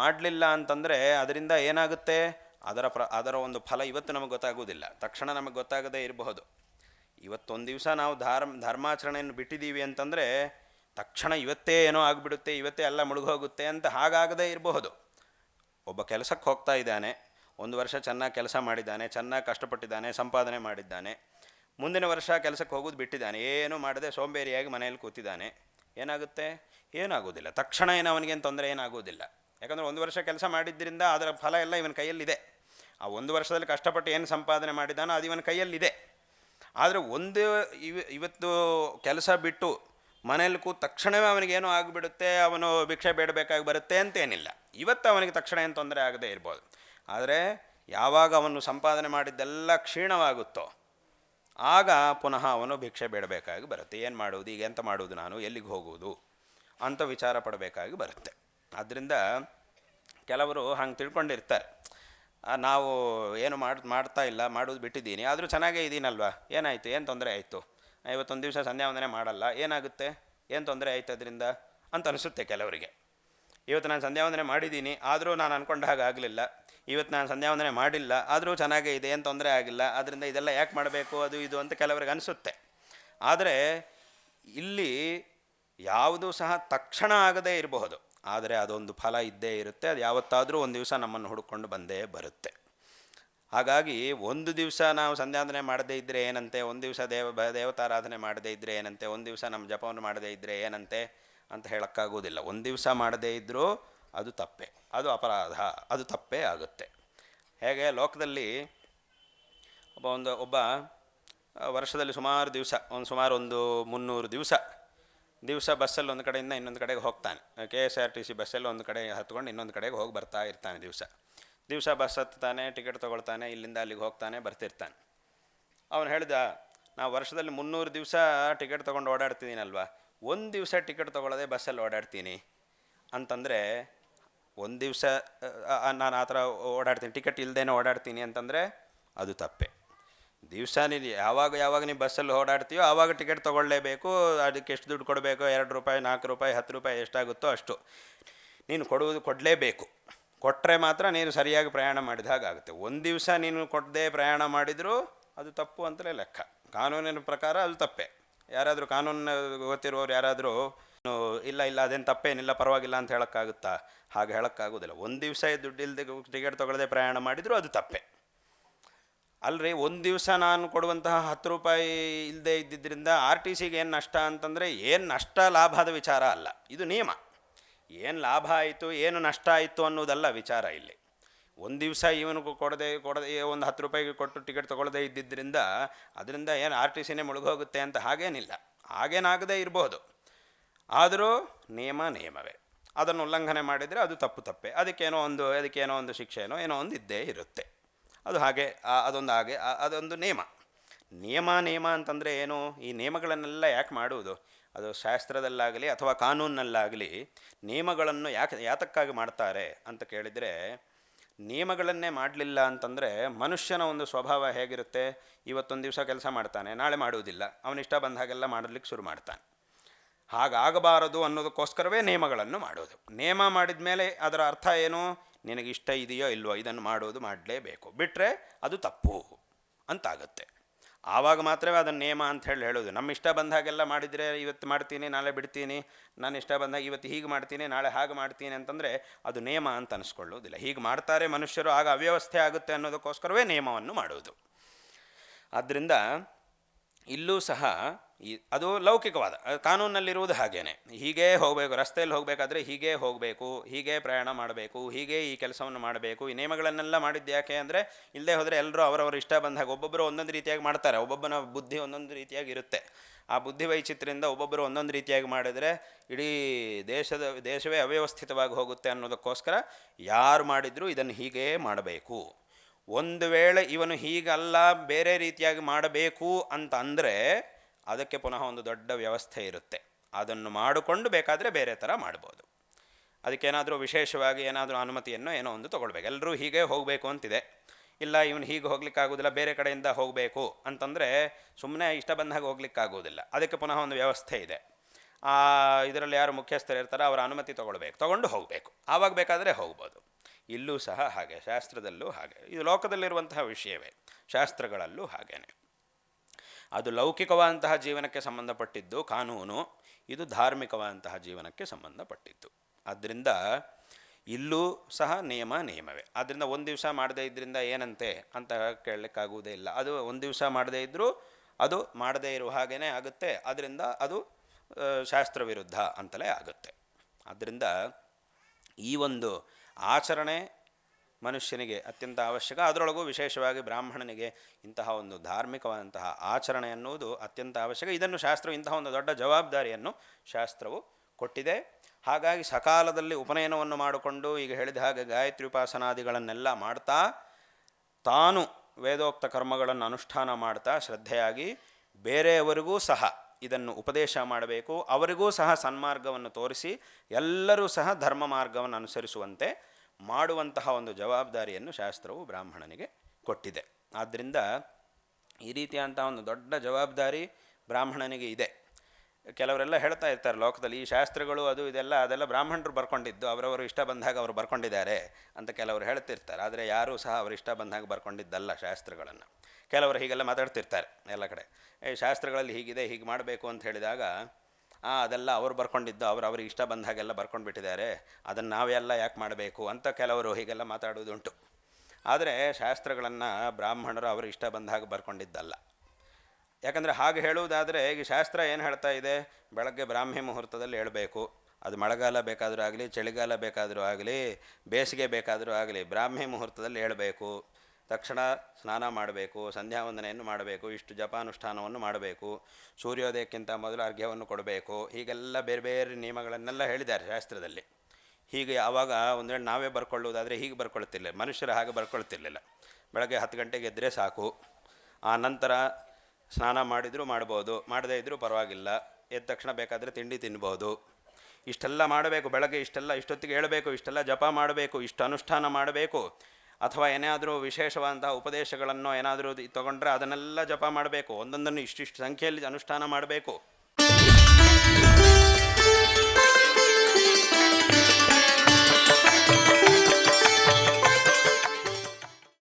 ಮಾಡಲಿಲ್ಲ ಅಂತಂದರೆ ಅದರಿಂದ ಏನಾಗುತ್ತೆ? ಅದರ ಪ್ರ, ಅದರ ಒಂದು ಫಲ ಇವತ್ತು ನಮಗೆ ಗೊತ್ತಾಗೋದಿಲ್ಲ ತಕ್ಷಣ ನಮಗೆ ಗೊತ್ತಾಗದೇ ಇರಬಹುದು. ಇವತ್ತೊಂದು ದಿವಸ ನಾವು ಧರ್ಮ, ಧರ್ಮಾಚರಣೆಯನ್ನು ಬಿಟ್ಟಿದ್ದೀವಿ ಅಂತಂದರೆ ತಕ್ಷಣ ಇವತ್ತೇ ಏನೋ ಆಗಿಬಿಡುತ್ತೆ, ಇವತ್ತೇ ಎಲ್ಲ ಮುಳುಗೋಗುತ್ತೆ ಅಂತ ಹಾಗಾಗದೇ ಇರಬಹುದು. ಒಬ್ಬ ಕೆಲಸಕ್ಕೆ ಹೋಗ್ತಾ ಇದ್ದಾನೆ, ಒಂದು ವರ್ಷ ಚೆನ್ನಾಗಿ ಕೆಲಸ ಮಾಡಿದ್ದಾನೆ, ಚೆನ್ನಾಗಿ ಕಷ್ಟಪಟ್ಟಿದ್ದಾನೆ, ಸಂಪಾದನೆ ಮಾಡಿದ್ದಾನೆ, ಮುಂದಿನ ವರ್ಷ ಕೆಲಸಕ್ಕೆ ಹೋಗೋದು ಬಿಟ್ಟಿದ್ದಾನೆ, ಏನೂ ಮಾಡದೆ ಸೋಂಬೇರಿಯಾಗಿ ಮನೆಯಲ್ಲಿ ಕೂತಿದ್ದಾನೆ. ಏನಾಗುತ್ತೆ? ಏನಾಗೋದಿಲ್ಲ ತಕ್ಷಣ ಏನು ಅವನಿಗೇನು ತೊಂದರೆ ಏನಾಗೋದಿಲ್ಲ ಯಾಕಂದರೆ ಒಂದು ವರ್ಷ ಕೆಲಸ ಮಾಡಿದ್ದರಿಂದ ಅದರ ಫಲ ಎಲ್ಲ ಇವನ ಕೈಯಲ್ಲಿದೆ. ಆ ಒಂದು ವರ್ಷದಲ್ಲಿ ಕಷ್ಟಪಟ್ಟು ಏನು ಸಂಪಾದನೆ ಮಾಡಿದ್ದಾನೋ ಅದು ಇವನ ಕೈಯಲ್ಲಿದೆ. ಆದರೆ ಒಂದು ಇವ, ಇವತ್ತು ಕೆಲಸ ಬಿಟ್ಟು ಮನೇಲಿ ಕೂತ ತಕ್ಷಣವೇ ಅವನಿಗೇನೋ ಆಗಿಬಿಡುತ್ತೆ, ಅವನು ಭಿಕ್ಷೆ ಬೇಡಬೇಕಾಗಿ ಬರುತ್ತೆ ಅಂತೇನಿಲ್ಲ. ಇವತ್ತು ಅವನಿಗೆ ತಕ್ಷಣ ಏನು ತೊಂದರೆ ಆಗದೇ ಇರ್ಬೋದು. ಆದರೆ ಯಾವಾಗ ಅವನು ಸಂಪಾದನೆ ಮಾಡಿದ್ದೆಲ್ಲ ಕ್ಷೀಣವಾಗುತ್ತೋ, ಆಗ ಪುನಃ ಅವನು ಭಿಕ್ಷೆ ಬೇಡಬೇಕಾಗಿ ಬರುತ್ತೆ. ಏನು ಮಾಡುವುದು? ಈಗ ಎಂತ ಮಾಡುವುದು ನಾನು? ಎಲ್ಲಿಗೆ ಹೋಗುವುದು? ಅಂತ ವಿಚಾರ ಪಡಬೇಕಾಗಿ ಬರುತ್ತೆ. ಆದ್ದರಿಂದ ಕೆಲವರು ಹಂಗೆ ತಿಳ್ಕೊಂಡಿರ್ತಾರೆ. ನಾವು ಏನು ಮಾಡಿ, ಮಾಡ್ತಾ ಇಲ್ಲ, ಮಾಡೋದು ಬಿಟ್ಟಿದ್ದೀನಿ. ಆದರೂ ಚೆನ್ನಾಗೇ ಇದ್ದೀನಲ್ವಾ ಏನಾಯಿತು? ಏನು ತೊಂದರೆ ಆಯಿತು? ಇವತ್ತೊಂದು ದಿವಸ ಸಂಧ್ಯಾ ವಂದನೆ ಮಾಡಲ್ಲ. ಏನಾಗುತ್ತೆ? ಏನು ತೊಂದರೆ ಆಯ್ತು ಅದರಿಂದ? ಅಂತ ಅನಿಸುತ್ತೆ ಕೆಲವರಿಗೆ. ಇವತ್ತು ನಾನು ಸಂಧ್ಯಾ ವಂದನೆ ಮಾಡಿದ್ದೀನಿ ಆದರೂ ನಾನು ಅಂದ್ಕೊಂಡ ಹಾಗೆ ಆಗಲಿಲ್ಲ. ಇವತ್ತು ನಾನು ಸಂಧ್ಯಾ ವಂದನೆ ಮಾಡಿಲ್ಲ. ಆದರೂ ಚೆನ್ನಾಗೇ ಇದೆ. ಏನು ತೊಂದರೆ ಆಗಿಲ್ಲ. ಅದರಿಂದ ಇದೆಲ್ಲ ಯಾಕೆ ಮಾಡಬೇಕು? ಅದು ಇದು ಅಂತ ಕೆಲವರಿಗೆ ಅನಿಸುತ್ತೆ. ಆದರೆ ಇಲ್ಲಿ ಯಾವುದೂ ಸಹ ತಕ್ಷಣ ಆಗದೇ ಇರಬಹುದು. ಆದರೆ ಅದೊಂದು ಫಲ ಇದ್ದೇ ಇರುತ್ತೆ. ಅದು ಯಾವತ್ತಾದರೂ ಒಂದು ದಿವಸ ನಮ್ಮನ್ನು ಹುಡುಕೊಂಡು ಬಂದೇ ಬರುತ್ತೆ. ಹಾಗಾಗಿ ಒಂದು ದಿವಸ ನಾವು ಸಂಧ್ಯಾಂದನೆ ಮಾಡದೇ ಇದ್ದರೆ ಏನಂತೆ? ಒಂದು ದಿವಸ ದೇವ ದೇವತಾರಾಧನೆ ಮಾಡದೇ ಇದ್ದರೆ ಏನಂತೆ? ಒಂದು ದಿವಸ ನಮ್ಮ ಜಪವನ್ನು ಮಾಡದೇ ಇದ್ದರೆ ಏನಂತೆ? ಅಂತ ಹೇಳೋಕ್ಕಾಗೋದಿಲ್ಲ ಒಂದು ದಿವಸ ಮಾಡದೇ ಇದ್ದರೂ ಅದು ತಪ್ಪೆ. ಅದು ಅಪರಾಧ. ಅದು ತಪ್ಪೇ ಆಗುತ್ತೆ. ಹೇಗೆ? ಲೋಕದಲ್ಲಿ ಒಬ್ಬ ಒಂದು, ಒಬ್ಬ ವರ್ಷದಲ್ಲಿ ಸುಮಾರು ದಿವಸ, ಒಂದು ಸುಮಾರು ಒಂದು ಮುನ್ನೂರು ದಿವಸ ದಿವಸ ಬಸ್ಸಲ್ಲಿ ಒಂದು ಕಡೆಯಿಂದ ಇನ್ನೊಂದು ಕಡೆಗೆ ಹೋಗ್ತಾನೆ. K S R T C ಬಸ್ಸಲ್ಲಿ ಒಂದು ಕಡೆ ಹತ್ಕೊಂಡು ಇನ್ನೊಂದು ಕಡೆಗೆ ಹೋಗಿ ಬರ್ತಾ ಇರ್ತಾನೆ ದಿವಸ. ದಿವಸ ಬಸ್ ಹತ್ತಾನೆ ಟಿಕೆಟ್ ತೊಗೊಳ್ತಾನೆ, ಇಲ್ಲಿಂದ ಅಲ್ಲಿಗೆ ಹೋಗ್ತಾನೆ, ಬರ್ತಿರ್ತಾನೆ. ಅವನು ಹೇಳಿದ, ನಾವು ವರ್ಷದಲ್ಲಿ ಮುನ್ನೂರು ದಿವಸ ಟಿಕೆಟ್ ತೊಗೊಂಡು ಓಡಾಡ್ತಿದ್ದೀನಲ್ವ? ಒಂದು ದಿವಸ ಟಿಕೆಟ್ ತೊಗೊಳ್ಳೋದೆ ಬಸ್ಸಲ್ಲಿ ಓಡಾಡ್ತೀನಿ ಅಂತಂದರೆ, ಒಂದು ದಿವಸ ನಾನು ಆ ಥರ ಓಡಾಡ್ತೀನಿ, ಟಿಕೆಟ್ ಇಲ್ಲದೇನೆ ಓಡಾಡ್ತೀನಿ ಅಂತಂದರೆ ಅದು ತಪ್ಪೆ. ದಿವಸ ನೀನು ಯಾವಾಗ ಯಾವಾಗ ನೀವು ಬಸ್ಸಲ್ಲಿ ಓಡಾಡ್ತೀಯೋ ಆವಾಗ ಟಿಕೆಟ್ ತೊಗೊಳ್ಳೇಬೇಕು, ಅದಕ್ಕೆ ಎಷ್ಟು ದುಡ್ಡು ಕೊಡಬೇಕು, ಎರಡು ರೂಪಾಯಿ, ನಾಲ್ಕು ರೂಪಾಯಿ, ಹತ್ತು ರೂಪಾಯಿ ಎಷ್ಟಾಗುತ್ತೋ ಅಷ್ಟು. ನೀನು ಕೊಡುವುದು ಕೊಡಲೇಬೇಕು. ಕೊಟ್ಟರೆ ಮಾತ್ರ ನೀನು ಸರಿಯಾಗಿ ಪ್ರಯಾಣ ಮಾಡಿದ ಹಾಗಾಗುತ್ತೆ ಒಂದು ದಿವಸ ನೀನು ಕೊಡದೆ ಪ್ರಯಾಣ ಮಾಡಿದರೂ ಅದು ತಪ್ಪು ಅಂತಲೇ ಲೆಕ್ಕ. ಕಾನೂನಿನ ಪ್ರಕಾರ ಅದು ತಪ್ಪೆ. ಯಾರಾದರೂ ಕಾನೂನು ಗೊತ್ತಿರುವವರು ಯಾರಾದರೂ ಇಲ್ಲ ಇಲ್ಲ, ಅದೇನು ತಪ್ಪೇನಿಲ್ಲ, ಪರವಾಗಿಲ್ಲ ಅಂತ ಹೇಳೋಕ್ಕಾಗುತ್ತಾ? ಹಾಗೆ ಹೇಳೋಕ್ಕಾಗೋದಿಲ್ಲ ಒಂದು ದಿವಸ ದುಡ್ಡಿಲ್ಲದೆ ಟಿಕೆಟ್ ತೊಗೊಳ್ಳದೆ ಪ್ರಯಾಣ ಮಾಡಿದರೂ ಅದು ತಪ್ಪೆ. ಅಲ್ರಿ, ಒಂದು ದಿವಸ ನಾನು ಕೊಡುವಂತಹ ಹತ್ತು ರೂಪಾಯಿ ಇಲ್ಲದೆ ಇದ್ದಿದ್ದರಿಂದ ಆರ್ ಟಿ ಸಿಗೆ ಏನು ನಷ್ಟ ಅಂತಂದರೆ ಏನು ನಷ್ಟ ಲಾಭದ ವಿಚಾರ ಅಲ್ಲ. ಇದು ನಿಯಮ. ಏನು ಲಾಭ ಆಯಿತು, ಏನು ನಷ್ಟ ಆಯಿತು ಅನ್ನೋದಲ್ಲ ವಿಚಾರ ಇಲ್ಲಿ. ಒಂದು ದಿವಸ ಇವನಿಗೂ ಕೊಡದೆ ಕೊಡದೆ, ಒಂದು ಹತ್ತು ರೂಪಾಯಿಗೆ ಕೊಟ್ಟು ಟಿಕೆಟ್ ತೊಗೊಳ್ಳದೆ ಇದ್ದಿದ್ದರಿಂದ ಅದರಿಂದ ಏನು ಆರ್ ಟಿ ಸಿನೇ ಮುಳುಗೋಗುತ್ತೆ ಅಂತ ಹಾಗೇನಿಲ್ಲ. ಹಾಗೇನಾಗದೇ ಇರಬಹುದು ಆದರೂ ನಿಯಮ ನಿಯಮವೇ. ಅದನ್ನು ಉಲ್ಲಂಘನೆ ಮಾಡಿದರೆ ಅದು ತಪ್ಪು ತಪ್ಪೆ. ಅದಕ್ಕೇನೋ ಒಂದು ಅದಕ್ಕೇನೋ ಒಂದು ಶಿಕ್ಷೆನೋ ಏನೋ ಒಂದು ಇದ್ದೇ ಇರುತ್ತೆ. ಅದು ಹಾಗೆ ಅದೊಂದು ಹಾಗೆ ಅದೊಂದು ನಿಯಮ ನಿಯಮ ನಿಯಮ ಅಂತಂದರೆ ಏನು? ಈ ನಿಯಮಗಳನ್ನೆಲ್ಲ ಯಾಕೆ ಮಾಡುವುದು? ಅದು ಶಾಸ್ತ್ರದಲ್ಲಾಗಲಿ ಅಥವಾ ಕಾನೂನಲ್ಲಾಗಲಿ ನಿಯಮಗಳನ್ನು ಯಾಕೆ, ಯಾತಕ್ಕಾಗಿ ಮಾಡ್ತಾರೆ ಅಂತ ಕೇಳಿದರೆ ನಿಯಮಗಳನ್ನೇ ಮಾಡಲಿಲ್ಲ ಅಂತಂದರೆ ಮನುಷ್ಯನ ಒಂದು ಸ್ವಭಾವ ಹೇಗಿರುತ್ತೆ? ಇವತ್ತೊಂದು ದಿವಸ ಕೆಲಸ ಮಾಡ್ತಾನೆ, ನಾಳೆ ಮಾಡುವುದಿಲ್ಲ. ಅವನಿಷ್ಟ ಬಂದ ಹಾಗೆಲ್ಲ ಮಾಡಲಿಕ್ಕೆ ಶುರು ಮಾಡ್ತಾನೆ. ಹಾಗಾಗಬಾರದು ಅನ್ನೋದಕ್ಕೋಸ್ಕರವೇ ನಿಯಮಗಳನ್ನು ಮಾಡೋದು. ನಿಯಮ ಮಾಡಿದ ಮೇಲೆ ಅದರ ಅರ್ಥ ಏನು? ನಿನಗೆ ಇಷ್ಟ ಇದೆಯೋ ಇಲ್ವೋ ಇದನ್ನು ಮಾಡೋದು ಮಾಡಲೇಬೇಕು. ಬಿಟ್ಟರೆ ಅದು ತಪ್ಪು ಅಂತಾಗುತ್ತೆ. ಆವಾಗ ಮಾತ್ರವೇ ಅದನ್ನು ನಿಯಮ ಅಂತ ಹೇಳಿ ಹೇಳೋದು. ನಮ್ಮ ಇಷ್ಟ ಬಂದಾಗೆಲ್ಲ ಮಾಡಿದರೆ ಇವತ್ತು ಮಾಡ್ತೀನಿ, ನಾಳೆ ಬಿಡ್ತೀನಿ ನಾನು ಇಷ್ಟ ಬಂದಾಗ ಇವತ್ತು ಹೀಗೆ ಮಾಡ್ತೀನಿ, ನಾಳೆ ಹಾಗೆ ಮಾಡ್ತೀನಿ ಅಂತಂದರೆ ಅದು ನಿಯಮ ಅಂತ ಅನಿಸ್ಕೊಳ್ಳೋದಿಲ್ಲ. ಹೀಗೆ ಮಾಡ್ತಾರೆ ಮನುಷ್ಯರು, ಆಗ ಅವ್ಯವಸ್ಥೆ ಆಗುತ್ತೆ ಅನ್ನೋದಕ್ಕೋಸ್ಕರವೇ ನಿಯಮವನ್ನು ಮಾಡೋದು. ಆದ್ದರಿಂದ ಇಲ್ಲೂ ಸಹ ಈ ಅದು ಲೌಕಿಕವಾದ ಕಾನೂನಲ್ಲಿರುವುದು ಹಾಗೇನೆ. ಹೀಗೇ ಹೋಗಬೇಕು, ರಸ್ತೆಯಲ್ಲಿ ಹೋಗಬೇಕಾದ್ರೆ ಹೀಗೇ ಹೋಗಬೇಕು, ಹೀಗೆ ಪ್ರಯಾಣ ಮಾಡಬೇಕು, ಹೀಗೆ ಈ ಕೆಲಸವನ್ನು ಮಾಡಬೇಕು. ಈ ನಿಯಮಗಳನ್ನೆಲ್ಲ ಮಾಡಿದ್ದು ಯಾಕೆ ಅಂದರೆ ಇಲ್ಲದೆ ಹೋದರೆ ಎಲ್ಲರೂ ಅವರವರ ಇಷ್ಟ ಬಂದಾಗ ಒಬ್ಬೊಬ್ಬರು ಒಂದೊಂದು ರೀತಿಯಾಗಿ ಮಾಡ್ತಾರೆ. ಒಬ್ಬೊಬ್ಬನ ಬುದ್ಧಿ ಒಂದೊಂದು ರೀತಿಯಾಗಿ ಇರುತ್ತೆ. ಆ ಬುದ್ಧಿ ವೈಚಿತ್ರ್ಯದಿಂದ ಒಬ್ಬೊಬ್ಬರು ಒಂದೊಂದು ರೀತಿಯಾಗಿ ಮಾಡಿದರೆ ಇಡೀ ದೇಶದ, ದೇಶವೇ ಅವ್ಯವಸ್ಥಿತವಾಗಿ ಹೋಗುತ್ತೆ ಅನ್ನೋದಕ್ಕೋಸ್ಕರ ಯಾರು ಮಾಡಿದರೂ ಇದನ್ನು ಹೀಗೇ ಮಾಡಬೇಕು. ಒಂದು ವೇಳೆ ಇವನು ಹೀಗಲ್ಲ, ಬೇರೆ ರೀತಿಯಾಗಿ ಮಾಡಬೇಕು ಅಂತ ಅಂದರೆ ಅದಕ್ಕೆ ಪುನಃ ಒಂದು ದೊಡ್ಡ ವ್ಯವಸ್ಥೆ ಇರುತ್ತೆ. ಅದನ್ನು ಮಾಡಿಕೊಂಡು ಬೇಕಾದರೆ ಬೇರೆ ಥರ ಮಾಡ್ಬೋದು. ಅದಕ್ಕೇನಾದರೂ ವಿಶೇಷವಾಗಿ ಏನಾದರೂ ಅನುಮತಿಯನ್ನು ಏನೋ ಒಂದು ತೊಗೊಳ್ಬೇಕು. ಎಲ್ಲರೂ ಹೀಗೆ ಹೋಗಬೇಕು ಅಂತಿದೆ. ಇಲ್ಲ, ಇವನು ಹೀಗೆ ಹೋಗ್ಲಿಕ್ಕಾಗೋದಿಲ್ಲ, ಬೇರೆ ಕಡೆಯಿಂದ ಹೋಗಬೇಕು ಅಂತಂದರೆ ಸುಮ್ಮನೆ ಇಷ್ಟ ಬಂದಾಗ ಹೋಗ್ಲಿಕ್ಕಾಗೋದಿಲ್ಲ. ಅದಕ್ಕೆ ಪುನಃ ಒಂದು ವ್ಯವಸ್ಥೆ ಇದೆ. ಆ, ಇದರಲ್ಲಿ ಯಾರು ಮುಖ್ಯಸ್ಥರು ಇರ್ತಾರೋ ಅವರ ಅನುಮತಿ ತೊಗೊಳ್ಬೇಕು. ತೊಗೊಂಡು ಹೋಗಬೇಕು. ಆವಾಗ ಬೇಕಾದರೆ ಹೋಗ್ಬೋದು. ಇಲ್ಲೂ ಸಹ ಹಾಗೆ, ಶಾಸ್ತ್ರದಲ್ಲೂ ಹಾಗೆ. ಇದು ಲೋಕದಲ್ಲಿರುವಂತಹ ವಿಷಯವೇ. ಶಾಸ್ತ್ರಗಳಲ್ಲೂ ಹಾಗೇನೆ. ಅದು ಲೌಕಿಕವಾದಂತಹ ಜೀವನಕ್ಕೆ ಸಂಬಂಧಪಟ್ಟಿದ್ದು, ಕಾನೂನು. ಇದು ಧಾರ್ಮಿಕವಾದಂತಹ ಜೀವನಕ್ಕೆ ಸಂಬಂಧಪಟ್ಟಿದ್ದು. ಆದ್ದರಿಂದ ಇಲ್ಲೂ ಸಹ ನಿಯಮ ನಿಯಮವೇ. ಆದ್ದರಿಂದ ಒಂದು ದಿವಸ ಮಾಡದೇ ಇದ್ದರಿಂದ ಏನಂತೆ ಅಂತ ಕೇಳಲಿಕ್ಕಾಗುವುದೇ ಇಲ್ಲ. ಅದು ಒಂದು ದಿವಸ ಮಾಡದೇ ಇದ್ದರೂ ಅದು ಮಾಡದೇ ಇರುವ ಹಾಗೇ ಆಗುತ್ತೆ. ಅದರಿಂದ ಅದು ಶಾಸ್ತ್ರ ವಿರುದ್ಧ ಅಂತಲೇ ಆಗುತ್ತೆ. ಆದ್ದರಿಂದ ಈ ಒಂದು ಆಚರಣೆ ಮನುಷ್ಯನಿಗೆ ಅತ್ಯಂತ ಅವಶ್ಯಕ. ಅದರೊಳಗೂ ವಿಶೇಷವಾಗಿ ಬ್ರಾಹ್ಮಣನಿಗೆ ಇಂತಹ ಒಂದು ಧಾರ್ಮಿಕವಾದಂತಹ ಆಚರಣೆ ಅನ್ನುವುದು ಅತ್ಯಂತ ಅವಶ್ಯಕ. ಇದನ್ನು ಶಾಸ್ತ್ರವು ಇಂತಹ ಒಂದು ದೊಡ್ಡ ಜವಾಬ್ದಾರಿಯನ್ನು ಶಾಸ್ತ್ರವು ಕೊಟ್ಟಿದೆ. ಹಾಗಾಗಿ ಸಕಾಲದಲ್ಲಿ ಉಪನಯನವನ್ನು ಮಾಡಿಕೊಂಡು ಈಗ ಹೇಳಿದ ಹಾಗೆ ಗಾಯತ್ರಿ ಉಪಾಸನಾದಿಗಳನ್ನೆಲ್ಲ ಮಾಡ್ತಾ, ತಾನು ವೇದೋಕ್ತ ಕರ್ಮಗಳನ್ನು ಅನುಷ್ಠಾನ ಮಾಡ್ತಾ, ಶ್ರದ್ಧೆಯಾಗಿ ಬೇರೆಯವರಿಗೂ ಸಹ ಇದನ್ನು ಉಪದೇಶ ಮಾಡಬೇಕು. ಅವರಿಗೂ ಸಹ ಸನ್ಮಾರ್ಗವನ್ನು ತೋರಿಸಿ, ಎಲ್ಲರೂ ಸಹ ಧರ್ಮ ಮಾರ್ಗವನ್ನು ಅನುಸರಿಸುವಂತೆ ಮಾಡುವಂತಹ ಒಂದು ಜವಾಬ್ದಾರಿಯನ್ನು ಶಾಸ್ತ್ರವು ಬ್ರಾಹ್ಮಣನಿಗೆ ಕೊಟ್ಟಿದೆ. ಆದ್ದರಿಂದ ಈ ರೀತಿಯಾದಂಥ ಒಂದು ದೊಡ್ಡ ಜವಾಬ್ದಾರಿ ಬ್ರಾಹ್ಮಣನಿಗೆ ಇದೆ. ಕೆಲವರೆಲ್ಲ ಹೇಳ್ತಾ ಇರ್ತಾರೆ, ಲೋಕದಲ್ಲಿ ಈ ಶಾಸ್ತ್ರಗಳು ಅದು ಇದೆಲ್ಲ, ಅದೆಲ್ಲ ಬ್ರಾಹ್ಮಣರು ಬರ್ಕೊಂಡಿದ್ದು, ಅವರವರು ಇಷ್ಟ ಬಂದಾಗ ಅವರು ಬರ್ಕೊಂಡಿದ್ದಾರೆ ಅಂತ ಕೆಲವರು ಹೇಳ್ತಿರ್ತಾರೆ. ಆದರೆ ಯಾರೂ ಸಹ ಅವರು ಇಷ್ಟ ಬಂದಾಗ ಬರ್ಕೊಂಡಿದ್ದಲ್ಲ ಶಾಸ್ತ್ರಗಳನ್ನು. ಕೆಲವರು ಹೀಗೆಲ್ಲ ಮಾತಾಡ್ತಿರ್ತಾರೆ ಎಲ್ಲ ಕಡೆ. ಶಾಸ್ತ್ರಗಳಲ್ಲಿ ಹೀಗಿದೆ, ಹೀಗೆ ಮಾಡಬೇಕು ಅಂತ ಹೇಳಿದಾಗ ಅದೆಲ್ಲ ಅವ್ರು ಬರ್ಕೊಂಡಿದ್ದು, ಅವ್ರು ಅವ್ರಿಗೆ ಇಷ್ಟ ಬಂದ ಹಾಗೆಲ್ಲ ಬರ್ಕೊಂಡು ಬಿಟ್ಟಿದ್ದಾರೆ ಅದನ್ನು ನಾವೆಲ್ಲ ಯಾಕೆ ಮಾಡಬೇಕು ಅಂತ ಕೆಲವರು ಹೀಗೆಲ್ಲ ಮಾತಾಡೋದುಂಟು ಆದರೆ ಶಾಸ್ತ್ರಗಳನ್ನು ಬ್ರಾಹ್ಮಣರು ಅವರು ಇಷ್ಟ ಬಂದ ಹಾಗೆ ಬರ್ಕೊಂಡಿದ್ದಲ್ಲ. ಯಾಕಂದರೆ ಹಾಗೆ ಹೇಳುವುದಾದರೆ ಈಗ ಶಾಸ್ತ್ರ ಏನು ಹೇಳ್ತಾ ಇದೆ? ಬೆಳಗ್ಗೆ ಬ್ರಾಹ್ಮಿ ಮುಹೂರ್ತದಲ್ಲಿ ಹೇಳಬೇಕು. ಅದು ಮಳೆಗಾಲ ಬೇಕಾದರೂ ಆಗಲಿ, ಚಳಿಗಾಲ ಬೇಕಾದರೂ ಆಗಲಿ, ಬೇಸಿಗೆ ಬೇಕಾದರೂ ಆಗಲಿ ಬ್ರಾಹ್ಮಿ ಮುಹೂರ್ತದಲ್ಲಿ ಹೇಳಬೇಕು. ತಕ್ಷಣ ಸ್ನಾನ ಮಾಡಬೇಕು, ಸಂಧ್ಯಾ ವಂದನೆಯನ್ನು ಮಾಡಬೇಕು, ಇಷ್ಟು ಜಪಾನುಷ್ಠಾನವನ್ನು ಮಾಡಬೇಕು, ಸೂರ್ಯೋದಯಕ್ಕಿಂತ ಮೊದಲು ಅರ್ಘ್ಯವನ್ನು ಕೊಡಬೇಕು, ಹೀಗೆಲ್ಲ ಬೇರೆ ಬೇರೆ ನಿಯಮಗಳನ್ನೆಲ್ಲ ಹೇಳಿದ್ದಾರೆ ಶಾಸ್ತ್ರದಲ್ಲಿ. ಹೀಗೆ ಆವಾಗ ಒಂದು ವೇಳೆ ನಾವೇ ಬರ್ಕೊಳ್ಳುವುದಾದರೆ ಹೀಗೆ ಬರ್ಕೊಳ್ತಿಲ್ಲ ಮನುಷ್ಯರು ಹಾಗೆ ಬರ್ಕೊಳ್ತಿರ್ಲಿಲ್ಲ ಬೆಳಗ್ಗೆ ಹತ್ತು ಗಂಟೆಗೆ ಎದ್ದರೆ ಸಾಕು. ಆ ನಂತರ ಸ್ನಾನ ಮಾಡಿದರೂ ಮಾಡ್ಬೋದು, ಮಾಡದೇ ಇದ್ದರೂ ಪರವಾಗಿಲ್ಲ, ಎದ್ದ ತಕ್ಷಣ ಬೇಕಾದರೆ ತಿಂಡಿ ತಿನ್ಬೋದು. ಇಷ್ಟೆಲ್ಲ ಮಾಡಬೇಕು, ಬೆಳಗ್ಗೆ ಇಷ್ಟೆಲ್ಲ ಇಷ್ಟೊತ್ತಿಗೆ ಹೇಳಬೇಕು, ಇಷ್ಟೆಲ್ಲ ಜಪ ಮಾಡಬೇಕು, ಇಷ್ಟು ಅನುಷ್ಠಾನ ಮಾಡಬೇಕು ಅಥವಾ ಏನಾದರೂ ವಿಶೇಷವಾದಂತಹ ಉಪದೇಶಗಳನ್ನು ಏನಾದರೂ ತಗೊಂಡ್ರೆ ಅದನ್ನೆಲ್ಲ ಜಪ ಮಾಡಬೇಕು. ಒಂದೊಂದನ್ನು ಇಷ್ಟಿಷ್ಟು ಸಂಖ್ಯೆಯಲ್ಲಿ ಅನುಷ್ಠಾನ ಮಾಡಬೇಕು.